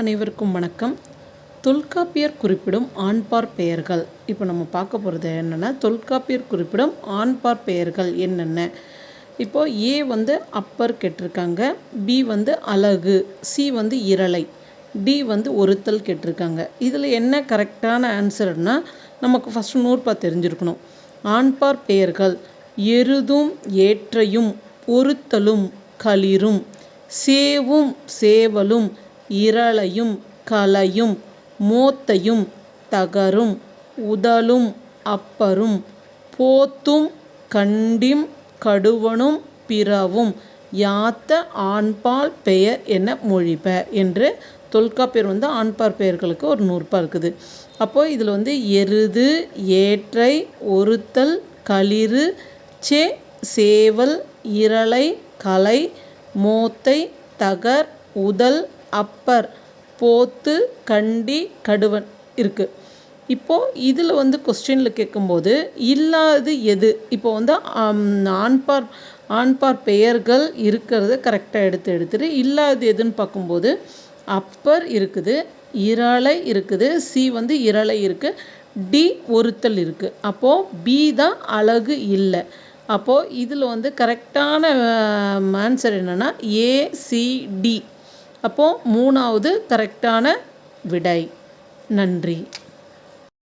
அனைவருக்கும் வணக்கம். தொல்காப்பியர் குறிப்பிடும் ஆண்பார் பெயர்கள். இப்போ நம்ம பார்க்க போகிறது என்னென்னா தொல்காப்பியர் குறிப்பிடும் ஆண்பார் பெயர்கள் என்னென்ன? இப்போது ஏ வந்து அப்பர் கேட்டிருக்காங்க பி வந்து அழகு சி வந்து இரளை டி வந்து ஒருத்தல் கேட்டிருக்காங்க. இதில் என்ன கரெக்டான ஆன்சர்னா நமக்கு ஃபஸ்ட்டு நூற்பா தெரிஞ்சிருக்கணும். ஆண்பார் பெயர்கள் எருதும் ஏற்றையும் ஒருத்தலும் களிரும் சேவும் சேவலும் இரளையும் கலையும் மோத்தையும் தகரும் உதலும் அப்பரும் போத்தும் கண்டிம் கடுவனும் பிறவும் யாத்த ஆண்பால் பெயர் என மொழிப என்று தொல்காப்பியர் வந்து ஆண்பார் பெயர்களுக்கு ஒரு நூற்பா இருக்குது. அப்போது இதில் வந்து எருது ஏற்றை ஒருத்தல் களிறு சே சேவல் இரளை கலை மோத்தை தகர் உதல் அப்பர் போத்து கண்டி கடுவன் இருக்குது இப்போது இதில் வந்து கொஸ்டினில் கேட்கும்போது இல்லாது எது? இப்போ வந்து ஆண்பார் ஆண்பார் பெயர்கள் இருக்கிறத கரெக்டாக எடுத்து எடுத்துட்டு இல்லாதது எதுன்னு பார்க்கும்போது அப்பர் இருக்குது இரளை இருக்குது சி வந்து இரளை இருக்குது டி ஒருத்தல் இருக்குது அப்போது பி தான் அழகு இல்லை. அப்போது இதில் வந்து கரெக்டான ஆன்சர் என்னென்னா ஏசிடி அப்போது மூணாவது கரெக்டான விடை. நன்றி.